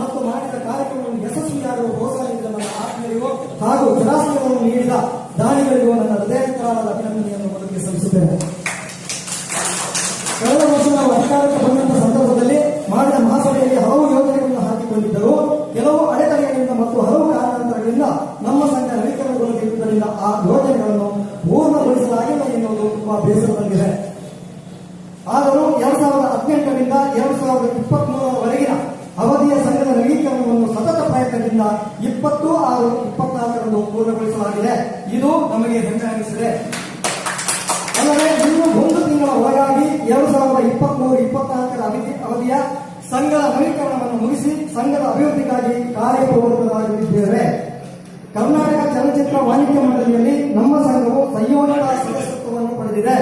ಮತ್ತು ಮಾಡಿದ ಕಾರ್ಯಕ್ರಮವನ್ನು ಯಶಸ್ವಿಯಾಗಲು ಪ್ರೋತ್ಸಾಹಿಸಿದ ನನ್ನ ಆತ್ಮೀಯರಿಗೂ ಹಾಗೂ ಜಲಾಶಯವನ್ನು ನೀಡಿದ ದಾನಿಗಳಿಗೂ ನನ್ನ ಹೃದಯಕರವಾದ ಅಭಿನಂದನೆಯನ್ನು ಮೊದಲಿಗೆ ಸಲ್ಲಿಸುತ್ತೇನೆ. ಅವಧಿಯ ಸಂಘದ ನವೀಕರಣವನ್ನು ಮುಗಿಸಿ ಸಂಘದ ಅಭಿವೃದ್ಧಿಗಾಗಿ ಕಾರ್ಯಪ್ರವೃತ್ತರಾಗಿದ್ದೇವೆ. ಕರ್ನಾಟಕ ಚಲನಚಿತ್ರ ವಾಣಿಜ್ಯ ಮಂಡಳಿಯಲ್ಲಿ ನಮ್ಮ ಸಂಘವು ಸಂಯೋಜಿತ ಸದಸ್ಯತ್ವವನ್ನು ಪಡೆದಿದೆ.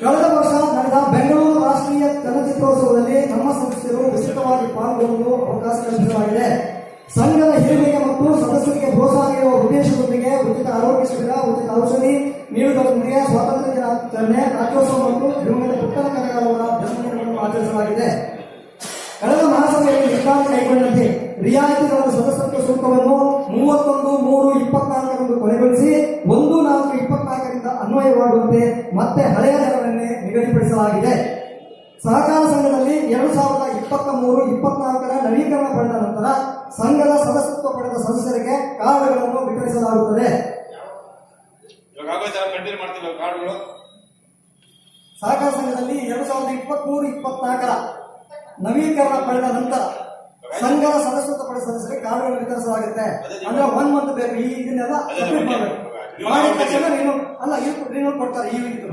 ಕಳೆದ ವರ್ಷ ನಡೆದ ಬೆಂಗಳೂರು ರಾಷ್ಟ್ರೀಯ ಚಲನಚಿತ್ರೋತ್ಸವದಲ್ಲಿ ನಮ್ಮ ಸದಸ್ಯರು ವಿಸ್ತೃತವಾಗಿ ಪಾಲ್ಗೊಳ್ಳಲು ಅವಕಾಶ ಕಲ್ಪಿಸಲಾಗಿದೆ ಸಂಘದ ಹಿರಿಮೆಗೆ ಮತ್ತು ಸದಸ್ಯರಿಗೆ ಪ್ರೋತ್ಸಾಹ ನೀಡುವ ಉದ್ದೇಶದೊಂದಿಗೆ ಉಚಿತ ಆರೋಗ್ಯ ಶಿಬಿರ, ಉಚಿತ ಔಷಧಿ ನೀಡುವುದರೊಂದಿಗೆ ಸ್ವಾತಂತ್ರ್ಯ ದಿನಾಚರಣೆ ರಾಜ್ಯೋತ್ಸವ ಮತ್ತು ದಿವಂಗತ ಉತ್ತರ ಕನಗರವರ ಜನ್ಮದಿನವನ್ನು ಆಚರಿಸಲಾಗಿದೆ. ಕಳೆದ ಮಹಾಸಭೆಯಲ್ಲಿ ನಿರ್ಧಾರ ಕೈಗೊಂಡಂತೆ ರಿಯಾಯಿತಿ ಸದಸ್ಯತ್ವ ಶುಲ್ಕವನ್ನು ಮೂವತ್ತೊಂದು, ಮೂರು, ಇಪ್ಪತ್ನಾಲ್ಕರಂದು ಕೊನೆಗೊಳಿಸಿ ಒಂದು, ನಾಲ್ಕು, ಇಪ್ಪತ್ನಾಲ್ಕರಿಂದ ಅನ್ವಯವಾಗುವಂತೆ ಮತ್ತೆ ಹಳೆಯ ದರವನ್ನೇ ನಿಗದಿಪಡಿಸಲಾಗಿದೆ. ಸಹಕಾರ ಸಂಘದಲ್ಲಿ ಎರಡು ಸಾವಿರದ ಇಪ್ಪತ್ತ ಮೂರು, ಇಪ್ಪತ್ನಾಲ್ಕರ ನವೀಕರಣ ಪಡೆದ ನಂತರ ಸಂಘದ ಸದಸ್ಯತ್ವ ಪಡೆದ ಸದಸ್ಯರಿಗೆ ಕಾರ್ಡ್ಗಳನ್ನು ವಿತರಿಸಲಾಗುತ್ತದೆ. ಮಾಡ್ತೀವಿ ಕಾರ್ಡ್ಗಳು? ಸಹಕಾರ ಸಂಘದಲ್ಲಿ ಎರಡ್ ಸಾವಿರದ ಇಪ್ಪತ್ಮೂರು ಇಪ್ಪತ್ನಾಲ್ಕರ ನವೀಕರಣ ಪಡೆದ ನಂತರ ಸಂಘದ ಸದಸ್ಯತ್ವ ಪಡೆದ ಸದಸ್ಯರಿಗೆ ಕಾರ್ಡ್ಗಳನ್ನು ವಿತರಿಸಲಾಗುತ್ತೆ. ಅಂದ್ರೆ ಒನ್ ಮಂತ್ ಬೇಕು. ಈ ಇದನ್ನೆಲ್ಲ ಸಬ್ಮಿಟ್ ಮಾಡಬೇಕು. ಮಾಡಿದ ತಕ್ಷಣ ನೀನು ಅಲ್ಲ ರಿನೋ ಕೊಡ್ತಾರೆ ಈ ಇದು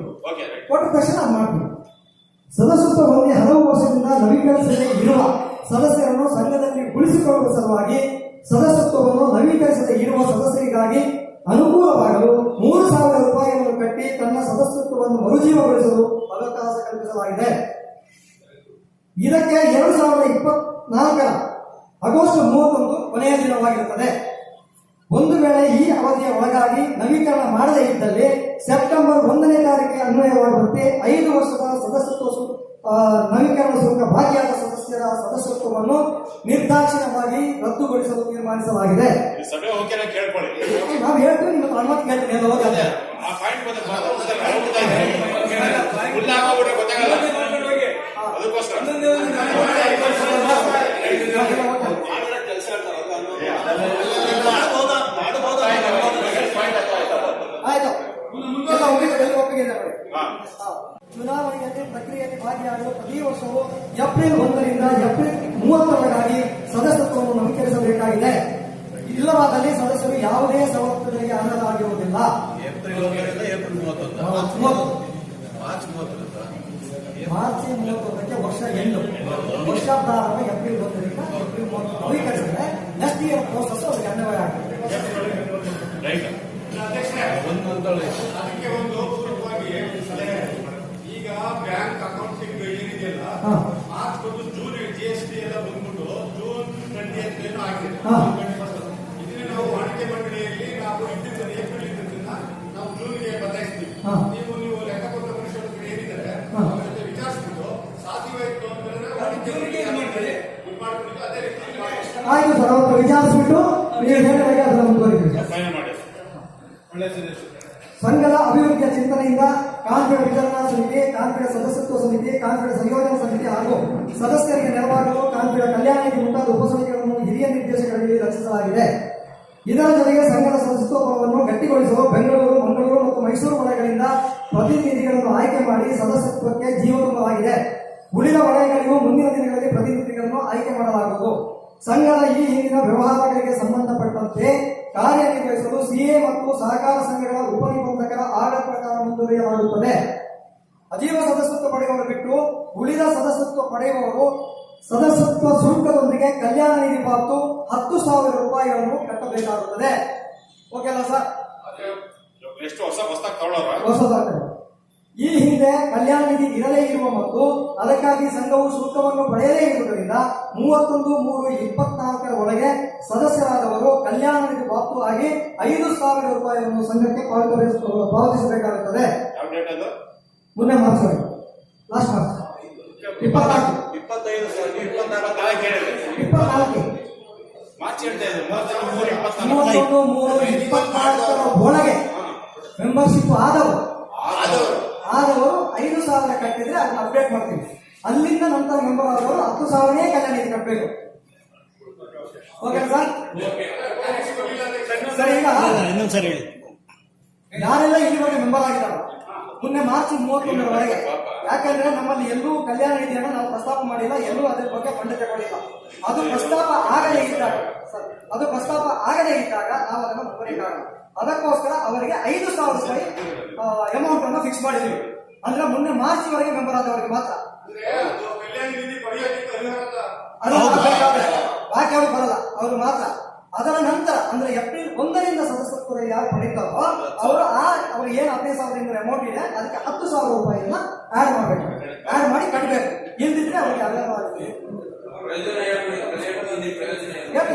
ರೈಟ್ ಕೊಟ್ಟ ತಕ್ಷಣ ಅದು ಮಾಡ್ಬೇಕು. ಸದಸ್ಯತ್ವ ಹೊಂದಿ ಹಲವು ವರ್ಷದಿಂದ ನವೀಕರಿಸದೇ ಇರುವ ಸದಸ್ಯರನ್ನು ಸಂಘದಲ್ಲಿ ಉಳಿಸಿಕೊಳ್ಳುವ ಸಲುವಾಗಿ ಸದಸ್ಯತ್ವವನ್ನು ನವೀಕರಿಸದೆ ಇರುವ ಸದಸ್ಯರಿಗಾಗಿ ಅನುಕೂಲವಾಗಲು ಮೂರು ಸಾವಿರ ರೂಪಾಯಿಗಳನ್ನು ಕಟ್ಟಿ ತನ್ನ ಸದಸ್ಯತ್ವವನ್ನು ಮರುಜೀವಗೊಳಿಸಲು ಅವಕಾಶ ಕಲ್ಪಿಸಲಾಗಿದೆ. ಇದಕ್ಕೆ ಎರಡು ಸಾವಿರದ ಇಪ್ಪತ್ನಾಲ್ಕರ ಆಗಸ್ಟ್ ಮೂವತ್ತೊಂದು ಕೊನೆಯ ದಿನವಾಗಿರುತ್ತದೆ. ಒಂದು ವೇಳೆ ಈ ಅವಧಿಯ ಒಳಗಾಗಿ ನವೀಕರಣ ಮಾಡದೇ ಇದ್ದಲ್ಲಿ ಸೆಪ್ಟೆಂಬರ್ ಒಂದನೇ ತಾರೀಕಿಗೆ ಅನ್ವಯವಾಗುವಂತೆ ಐದು ವರ್ಷದ ಸದಸ್ಯತ್ವ ನವೀಕರಣ ಶುಲ್ಕ ಸದಸ್ಯರ ಸದಸ್ಯತ್ವವನ್ನು ನಿರ್ದಾಕ್ಷಿಣ್ಯವಾಗಿ ರದ್ದುಗೊಳಿಸಲು ತೀರ್ಮಾನಿಸಲಾಗಿದೆ. ಸಭೆ ಓಕೆನ ಕೇಳ್ಕೊಳ್ಳಿ. ನಾವು ಹೇಳ್ತೀವಿ ನಿಮ್ಮ ಅನುಮತಿ ಕೇಳ್ತೀನಿ ಎಲ್ಲ ಆ ಪಾಯಿಂಟ್ ಬಂದ ಗೊತ್ತಾಗಲ್ಲ. ಅದಕ್ಕೋಸ್ಕರ. ಕೆಲಸ ಆಯ್ತು? ಚುನಾವಣೆಯಲ್ಲಿ ಪ್ರಕ್ರಿಯೆಯಲ್ಲಿ ಭಾಗಿಯಾಗಲು ಪ್ರತಿ ವರ್ಷವೂ ಏಪ್ರಿಲ್ ಒಂದರಿಂದ ಏಪ್ರಿಲ್ ಮೂವತ್ತರವರೆಗಾಗಿ ಸದಸ್ಯತ್ವವನ್ನು ನವೀಕರಿಸಬೇಕಾಗಿದೆ. ಇಲ್ಲವಾದಲ್ಲಿ ಸದಸ್ಯರು ಯಾವುದೇ ಸವಲತ್ತುಗಳಿಗೆ ಅರ್ಹರಾಗಿರುವುದಿಲ್ಲ. ಮಾರ್ಚ್ ಮೂವತ್ತೊಂದು. ಮಾರ್ಚ್ ಮೂವತ್ತೊಂದಕ್ಕೆ ವರ್ಷ ಎಂಟು. ವರ್ಷಾಧಾರ ಏಪ್ರಿಲ್ ಒಂದರಿಂದ ಏಪ್ರಿಲ್ ಮೂವತ್ತು ನವೀಕರಿಸಿದ್ರೆ ನೆಕ್ಸ್ಟ್ ಇಯರ್ ಪ್ರೋಸೆಸ್ ಅವ್ರಿಗೆ ಅನ್ವಯ ಆಗ್ತದೆ ಈಗ ಬ್ಯಾಂಕ್ ಅಕೌಂಟ್ ಏನಿದೆಯಲ್ಲ ಹಾ. ಮಾರ್ಚ್ ಬಂದು ಜೂನ್ ಜಿ ಎಸ್ ಟಿ ಎಲ್ಲ ಬಂದ್ಬಿಟ್ಟು ಜೂನ್ ಟ್ವೆಂಟಿ ಏನೋ ಆಗಿದೆ. ಇದನ್ನ ನಾವು ವಾಣಿಜ್ಯ ಮಂಡಳಿಯಲ್ಲಿ ನಾವು ಇದ್ದಿದ್ದ ಏಪ್ರಿಲ್ ಇದ್ದಿದ್ದನ್ನ ನಾವು ಜೂನ್ಗೆ ಬದಲಾಯಿಸ್ತೀವಿ. ನೀವು ನೀವು ಲೆಕ್ಕಪತ್ರ ಪರಿಶೋಧಕರು ಏನಿದ್ದಾರೆ ಹಾ. ಅವ್ರ ಜೊತೆ ವಿಚಾರಿಸ್ಬಿಟ್ಟು ಸಾಧ್ಯವಾಯಿತು ಅಂದ್ರೆ ವಾಣಿಜ್ಯ ಮಾಡ್ಕೊಂಡು ಅದೇ ರೀತಿ. ಆಯ್ತು ಸರ್ ಅವತ್ತು ವಿಚಾರಿಸ್ಬಿಟ್ಟು ನೀವು ಹೇಳಿದಾಗ ಅದನ್ನು ಸಜೆಷನ್ ಸಂಘದ ಅಭಿವೃದ್ಧಿಯ ಚಿಂತನೆಯಿಂದ ಕಾನ್ಫಿಡ ವಿತರಣಾ ಸಮಿತಿ ಕಾನ್ಫಿಡ ಸದಸ್ಯತ್ವ ಸಮಿತಿ ಕಾನ್ಫಿಡ ಸಂಯೋಜನಾ ಸಮಿತಿ ಹಾಗೂ ಸದಸ್ಯರಿಗೆ ನೆರವಾಗಲು ಕಾನ್ಫಿಡ ಕಲ್ಯಾಣ ನಿಧಿ ಮುಂತಾದ ಉಪಸಮಿತಿಗಳನ್ನು ಹಿರಿಯ ನಿರ್ದೇಶಕರಲ್ಲಿ ರಚಿಸಲಾಗಿದೆ. ಇದರ ಜೊತೆಗೆ ಸಂಘದ ಸದಸ್ಯತ್ವವನ್ನು ಗಟ್ಟಿಗೊಳಿಸಲು ಬೆಂಗಳೂರು, ಮಂಗಳೂರು ಮತ್ತು ಮೈಸೂರು ವಲಯಗಳಿಂದ ಪ್ರತಿನಿಧಿಗಳನ್ನು ಆಯ್ಕೆ ಮಾಡಿ ಸದಸ್ಯತ್ವಕ್ಕೆ ಜೀವನವಾಗಿದೆ ಉಳಿದ ವಲಯಗಳಿಗೂ ಮುಂದಿನ ದಿನಗಳಲ್ಲಿ ಪ್ರತಿನಿಧಿಗಳನ್ನು ಆಯ್ಕೆ ಮಾಡಲಾಗುವುದು. ಸಂಘದ ಈ ಹಿಂದಿನ ವ್ಯವಹಾರಗಳಿಗೆ ಸಂಬಂಧಪಟ್ಟಂತೆ ಕಾರ್ಯನಿರ್ವಹಿಸಲು ಸಿಎ ಮತ್ತು ಸಹಕಾರ ಸಂಘಗಳ ಉಪನಿಬಂಧಕರ ಆರ್ಡರ್ ಪ್ರಕಾರ ಮುಂದುವರಿಯಲಾಗುತ್ತದೆ ಅಜೀವ ಸದಸ್ಯತ್ವ ಪಡೆಯುವವರು ಬಿಟ್ಟು ಉಳಿದ ಸದಸ್ಯತ್ವ ಪಡೆಯುವವರು ಸದಸ್ಯತ್ವ ಶುಲ್ಕದೊಂದಿಗೆ ಕಲ್ಯಾಣ ನಿಧಿ ಪಾವತು ಹತ್ತು ಸಾವಿರ ರೂಪಾಯಿಗಳನ್ನು ಕಟ್ಟಬೇಕಾಗುತ್ತದೆ. ಓಕೆ ಅಲ್ಲ ಸರ್? ಎಷ್ಟು ಹೊಸ ಹೊಸದಾಗಿ ಈ ಹಿಂದೆ ಕಲ್ಯಾಣ ನಿಧಿ ಇರಲೇ ಇರುವ ಮತ್ತು ಅದಕ್ಕಾಗಿ ಸಂಘವು ಶುಲ್ಕವನ್ನು ಪಡೆಯದೇ ಇರುವುದರಿಂದ ಮೂವತ್ತೊಂದು ಮೂರು ಇಪ್ಪತ್ನಾಲ್ಕರ ಒಳಗೆ ಸದಸ್ಯರಾದವರು ಕಲ್ಯಾಣ ನಿಧಿ ಪಾತ್ರ ಆಗಿ ಐದು ಸಾವಿರ ರೂಪಾಯಿಯನ್ನು ಸಂಘಕ್ಕೆ ಪಾವತಿಸ ಪಾವತಿಸಬೇಕಾಗುತ್ತದೆ. ಮುಂದೆ ಮಾರ್ಚ್ ಲಾಸ್ಟ್ ಮಾರ್ಚ್ ಇಪ್ಪತ್ನಾಲ್ಕು. ಇಪ್ಪತ್ತೈದು ಇಪ್ಪತ್ನಾಲ್ಕು ಮೂವತ್ತೊಂದು ಮೂರು ಇಪ್ಪತ್ನಾಲ್ಕರ ಒಳಗೆ ಮೆಂಬರ್ಶಿಪ್ ಆದವು. ಆದವರು ಐದು ಸಾವಿರ ಕಟ್ಟಿದ್ರೆ ಅದನ್ನ ಅಪ್ಡೇಟ್ ಮಾಡ್ತೀವಿ. ಅಲ್ಲಿಂದ ನಂತರ ಮೆಂಬರ್ ಆದವರು ಹತ್ತು ಸಾವಿರನೇ ಕಲ್ಯಾಣ ನಿಧಿ ಕಟ್ಟಬೇಕು ಓಕೆ ಸರ್ ಸರ್ ಈಗ ಇನ್ನೊಂದ್ಸರಿ ಹೇಳಿ. ಯಾರೆಲ್ಲ ಇಲ್ಲಿವರೆಗೆ ಮೆಂಬರ್ ಆಗಿದ್ದಾರೆ? ಮೊನ್ನೆ ಮಾರ್ಚ್ ಮೂವತ್ತೊಂದರವರೆಗೆ. ಯಾಕಂದ್ರೆ ನಮ್ಮಲ್ಲಿ ಎಲ್ಲೂ ಕಲ್ಯಾಣ ನಿಧಿಯನ್ನು ನಾವು ಪ್ರಸ್ತಾಪ ಮಾಡಿಲ್ಲ ಎಲ್ಲೂ ಅದ್ರ ಬಗ್ಗೆ ಫಂಡ್ ತಗೊಂಡಿಲ್ಲ ಅದು ಪ್ರಸ್ತಾಪ ಆಗದೇ ಇದ್ದಾಗ ಸರ್, ಅದು ಪ್ರಸ್ತಾಪ ಆಗದೇ ಇದ್ದಾಗ ನಾವು ಅದನ್ನು ಒಪ್ಪಲಿಕ್ಕಾಗಲ್ಲ ಅದಕ್ಕೋಸ್ಕರ ಅವರಿಗೆ ಐದು ಸಾವಿರ ರೂಪಾಯಿ ಅಮೌಂಟ್ ಅನ್ನು ಫಿಕ್ಸ್ ಮಾಡಿದ್ವಿ. ಅಂದ್ರೆ ಮೊನ್ನೆ ಮಾರ್ಚ್ ವರೆಗೆ ಮೆಂಬರ್ ಆದವರಿಗೆ ಮಾತ್ರ. ಬಾಕಿ ಅವರು ಬರಲ್ಲ ಅವರು ಮಾತ್ರ. ಅದರ ನಂತರ ಅಂದ್ರೆ ಏಪ್ರಿಲ್ ಒಂದರಿಂದ ಸದಸ್ಯತ್ವ ಯಾರು ಪಡೀತಾರೋ ಅವರು ಆ ಅವ್ರು ಏನು ಹದಿನೈದು ಸಾವಿರದಿಂದ ಅಮೌಂಟ್ ಇದೆ ಅದಕ್ಕೆ ಹತ್ತು ಸಾವಿರ ರೂಪಾಯಿಯನ್ನ ಆಡ್ ಮಾಡಬೇಕು. ಆಡ್ ಮಾಡಿ ಕಟ್ಟಬೇಕು ಇಲ್ದಿದ್ರೆ ಅವ್ರಿಗೆ ಅಗಲವಾಗಿದೆ ಯಾಕೆ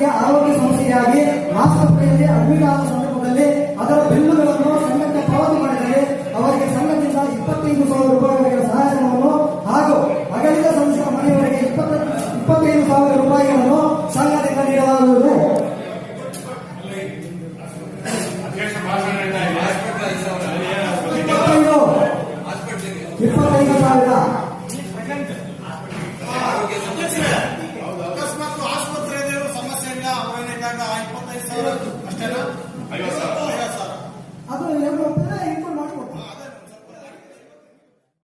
ಸದಸ್ಯರಿಗೆ ಆರೋಗ್ಯ ಸಮಸ್ಯೆಯಾಗಿ ಆಸ್ಪತ್ರೆಯಲ್ಲಿ ಅಡ್ಮಿಟ್ ಆದ ಸಂದರ್ಭದಲ್ಲಿ ಅದರ ಬಿಲ್ಲುಗಳನ್ನು ಸಂಘಕ್ಕೆ ಪಾವತಿ ಮಾಡಿದರೆ ಅವರಿಗೆ ಸಂಘದಿಂದ ಇಪ್ಪತ್ತೈದು ಸಾವಿರ ರೂಪಾಯಿವರೆಗೆ ಸಹಾಯಧನವನ್ನು ಹಾಗೂ ಅಗಲಿದ ಸಂಸ್ಥೆಯ ಮನೆಯವರಿಗೆ ಇಪ್ಪತ್ತ, ಇಪ್ಪತ್ತೈದು ಸಾವಿರ ರೂಪಾಯಿಗಳನ್ನು ಸಂಘದಿಂದ ನೀಡಲಾಗುವುದು. ಇಪ್ಪತ್ತೈದು ಸಾವಿರ. ಆರೋಗ್ಯ ಸಮಸ್ಯೆ